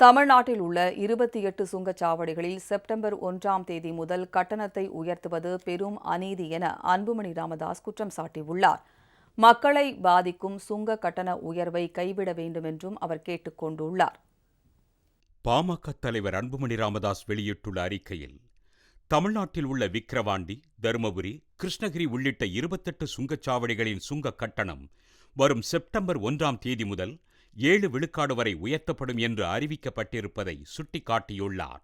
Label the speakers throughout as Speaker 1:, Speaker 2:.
Speaker 1: தமிழ்நாட்டில் உள்ள இருபத்தி எட்டு சுங்கச்சாவடிகளில் செப்டம்பர் ஒன்றாம் தேதி முதல் கட்டணத்தை உயர்த்துவது பெரும் அநீதி என அன்புமணி ராமதாஸ் குற்றம் சாட்டியுள்ளார். மக்களை பாதிக்கும் சுங்க கட்டண உயர்வை கைவிட வேண்டும் என்றும் அவர் கேட்டுக்கொண்டுள்ளார்
Speaker 2: பாமக தலைவர் அன்புமணி ராமதாஸ் வெளியிட்டுள்ள அறிக்கையில் தமிழ்நாட்டில் உள்ள விக்கிரவாண்டி தருமபுரி கிருஷ்ணகிரி உள்ளிட்ட இருபத்தெட்டு சுங்கச்சாவடிகளின் சுங்க கட்டணம் வரும் செப்டம்பர் ஒன்றாம் தேதி முதல் ஏழு விழுக்காடு வரை உயர்த்தப்படும் என்று அறிவிக்கப்பட்டிருப்பதை சுட்டிக்காட்டியுள்ளார்.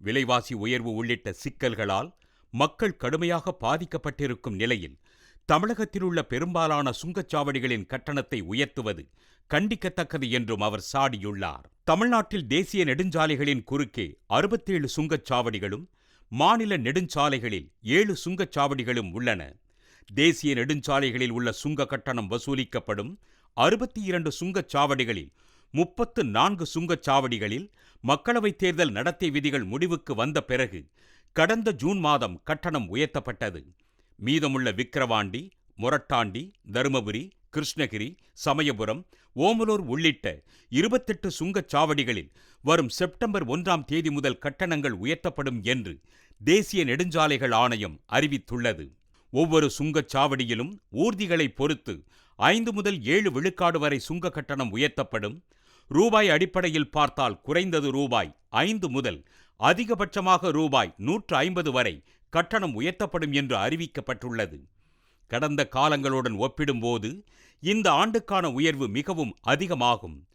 Speaker 2: விலைவாசி உயர்வு உள்ளிட்ட சிக்கல்களால் மக்கள் கடுமையாக பாதிக்கப்பட்டிருக்கும் நிலையில் தமிழகத்தில் உள்ள பெரும்பாலான சுங்கச்சாவடிகளின் கட்டணத்தை உயர்த்துவது கண்டிக்கத்தக்கது என்றும் அவர் சாடியுள்ளார். தமிழ்நாட்டில் தேசிய நெடுஞ்சாலைகளின் குறுக்கே அறுபத்தேழு சுங்கச்சாவடிகளும் மாநில நெடுஞ்சாலைகளில் ஏழு சுங்கச்சாவடிகளும் உள்ளன. தேசிய நெடுஞ்சாலைகளில் உள்ள சுங்க கட்டணம் வசூலிக்கப்படும் அறுபத்தி இரண்டு சுங்கச்சாவடிகளில் முப்பத்து நான்கு சுங்கச்சாவடிகளில் மக்களவைத் தேர்தல் நடத்தை விதிகள் முடிவுக்கு வந்த பிறகு கடந்த ஜூன் மாதம் கட்டணம் உயர்த்தப்பட்டது. மீதமுள்ள விக்கிரவாண்டி மொரட்டாண்டி தருமபுரி கிருஷ்ணகிரி சமயபுரம் ஓமலூர் உள்ளிட்ட இருபத்தெட்டு சுங்கச்சாவடிகளில் வரும் செப்டம்பர் ஒன்றாம் தேதி முதல் கட்டணங்கள் உயர்த்தப்படும் என்று தேசிய நெடுஞ்சாலைகள் ஆணையம் அறிவித்துள்ளது. ஒவ்வொரு சுங்கச்சாவடியிலும் ஊர்திகளை பொறுத்து ஐந்து முதல் ஏழு விழுக்காடு வரை சுங்க கட்டணம் உயர்த்தப்படும். ரூபாய் அடிப்படையில் பார்த்தால் குறைந்தது ரூபாய் ஐந்து முதல் அதிகபட்சமாக ரூபாய் நூற்று ஐம்பது வரை கட்டணம் உயர்த்தப்படும் என்று அறிவிக்கப்பட்டுள்ளது. கடந்த காலங்களுடன் ஒப்பிடும்போது இந்த ஆண்டுக்கான உயர்வு மிகவும் அதிகமாகும்.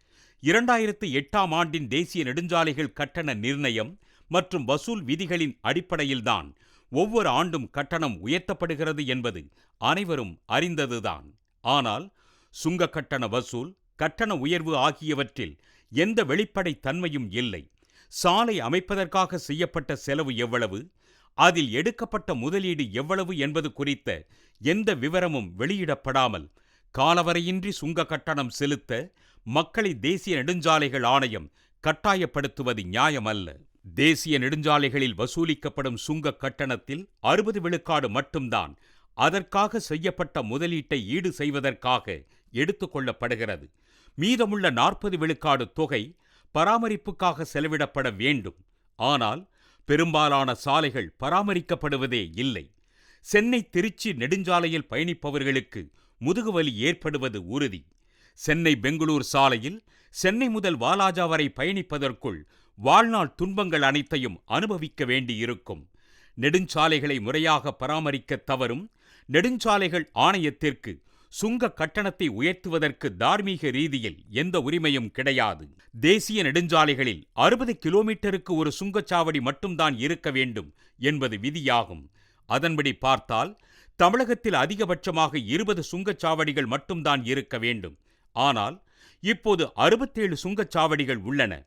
Speaker 2: இரண்டாயிரத்து எட்டாம் ஆண்டின் தேசிய நெடுஞ்சாலைகள் கட்டண நிர்ணயம் மற்றும் வசூல் விதிகளின் அடிப்படையில்தான் ஒவ்வொரு ஆண்டும் கட்டணம் உயர்த்தப்படுகிறது என்பது அனைவரும் அறிந்ததுதான். ஆனால் சுங்க கட்டண வசூல் கட்டண உயர்வு ஆகியவற்றில் எந்த வெளிப்படை தன்மையும் இல்லை. சாலை அமைப்பதற்காக செய்யப்பட்ட செலவு எவ்வளவு? அதில் எடுக்கப்பட்ட முதலீடு எவ்வளவு என்பது குறித்த எந்த விவரமும் வெளியிடப்படாமல் காலவரையின்றி சுங்க கட்டணம் செலுத்த மக்களை தேசிய நெடுஞ்சாலைகள் ஆணையம் கட்டாயப்படுத்துவது நியாயமல்ல. தேசிய நெடுஞ்சாலைகளில் வசூலிக்கப்படும் சுங்க கட்டணத்தில் அறுபது விழுக்காடு மட்டும்தான் அதற்காக செய்யப்பட்ட முதலீட்டை ஈடு செய்வதற்காக எடுத்துக்கொள்ளப்படுகிறது. மீதமுள்ள நாற்பது விழுக்காடு தொகை பராமரிப்புக்காக செலவிடப்பட வேண்டும். ஆனால் பெரும்பாலான சாலைகள் பராமரிக்கப்படுவதே இல்லை. சென்னை திருச்சி நெடுஞ்சாலையில் பயணிப்பவர்களுக்கு முதுகுவலி ஏற்படுவது உறுதி. சென்னை பெங்களூர் சாலையில் சென்னை முதல் வாலாஜா வரை பயணிப்பதற்குள் வாழ்நாள் துன்பங்கள் அனைத்தையும் அனுபவிக்க வேண்டியிருக்கும். நெடுஞ்சாலைகளை முறையாக பராமரிக்க தவறும் நெடுஞ்சாலைகள் ஆணையத்திற்கு சுங்க கட்டணத்தை உயர்த்துவதற்கு தார்மீக ரீதியில் எந்த உரிமையும் கிடையாது. தேசிய நெடுஞ்சாலைகளில் அறுபது கிலோமீட்டருக்கு ஒரு சுங்கச்சாவடி மட்டும்தான் இருக்க வேண்டும் என்பது விதியாகும். அதன்படி பார்த்தால் தமிழகத்தில் அதிகபட்சமாக இருபது சுங்கச்சாவடிகள் மட்டும்தான் இருக்க வேண்டும். ஆனால் இப்போது அறுபத்தேழு சுங்கச்சாவடிகள் உள்ளன.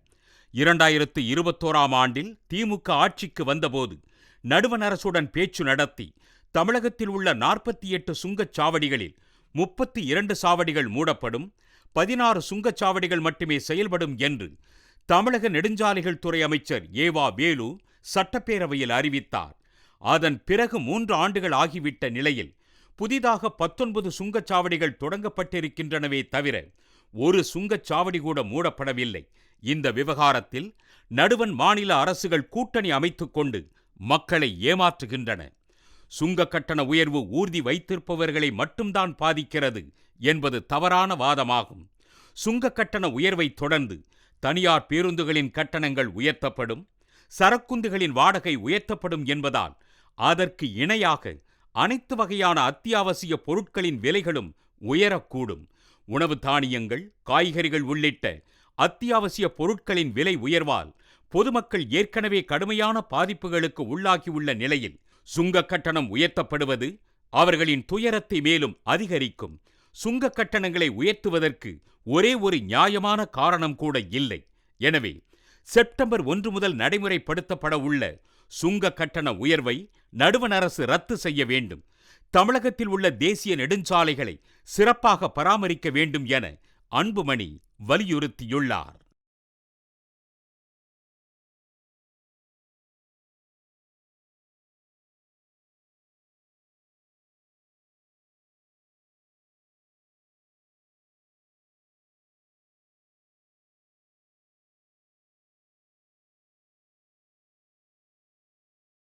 Speaker 2: இரண்டாயிரத்து இருபத்தோராம் ஆண்டில் திமுக ஆட்சிக்கு வந்தபோது நடுவண் அரசுடன் பேச்சு நடத்தி தமிழகத்தில் உள்ள நாற்பத்தி எட்டு சுங்கச்சாவடிகளில் முப்பத்தி இரண்டு சாவடிகள் மூடப்படும் பதினாறு சுங்கச்சாவடிகள் மட்டுமே செயல்படும் என்று தமிழக நெடுஞ்சாலைகள் துறை அமைச்சர் ஏவா வேலு சட்டப்பேரவையில் அறிவித்தார். அதன் பிறகு மூன்று ஆண்டுகள் ஆகிவிட்ட நிலையில் புதிதாக பத்தொன்பது சுங்கச்சாவடிகள் தொடங்கப்பட்டிருக்கின்றனவே தவிர ஒரு சுங்கச்சாவடி கூட மூடப்படவில்லை. இந்த விவகாரத்தில் நடுவன் மாநில அரசுகள் கூட்டணி அமைத்துக் கொண்டு மக்களை ஏமாற்றுகின்றன. சுங்க கட்டண உயர்வு ஊர்தி வைத்திருப்பவர்களை மட்டும்தான் பாதிக்கிறது என்பது தவறான வாதமாகும். சுங்க கட்டண உயர்வை தொடர்ந்து தனியார் பேருந்துகளின் கட்டணங்கள் உயர்த்தப்படும் சரக்குந்துகளின் வாடகை உயர்த்தப்படும் என்பதால் அதற்கு இணையாக அனைத்து வகையான அத்தியாவசிய பொருட்களின் விலைகளும் உயரக்கூடும். உணவு தானியங்கள் காய்கறிகள் உள்ளிட்ட அத்தியாவசிய பொருட்களின் விலை உயர்வால் பொதுமக்கள் ஏற்கனவே கடுமையான பாதிப்புகளுக்கு உள்ளாகியுள்ள நிலையில் சுங்க கட்டணம் உயர்த்தப்படுவது அவர்களின் துயரத்தை மேலும் அதிகரிக்கும். சுங்க கட்டணங்களை உயர்த்துவதற்கு ஒரே ஒரு நியாயமான காரணம் கூட இல்லை. எனவே செப்டம்பர் ஒன்று முதல் நடைமுறைப்படுத்தப்பட உள்ள சுங்க கட்டண உயர்வை நடுவண் அரசு ரத்து செய்ய வேண்டும். தமிழகத்தில் உள்ள தேசிய நெடுஞ்சாலைகளை சிறப்பாக பராமரிக்க வேண்டும் என அன்புமணி வலியுறுத்தியுள்ளார்.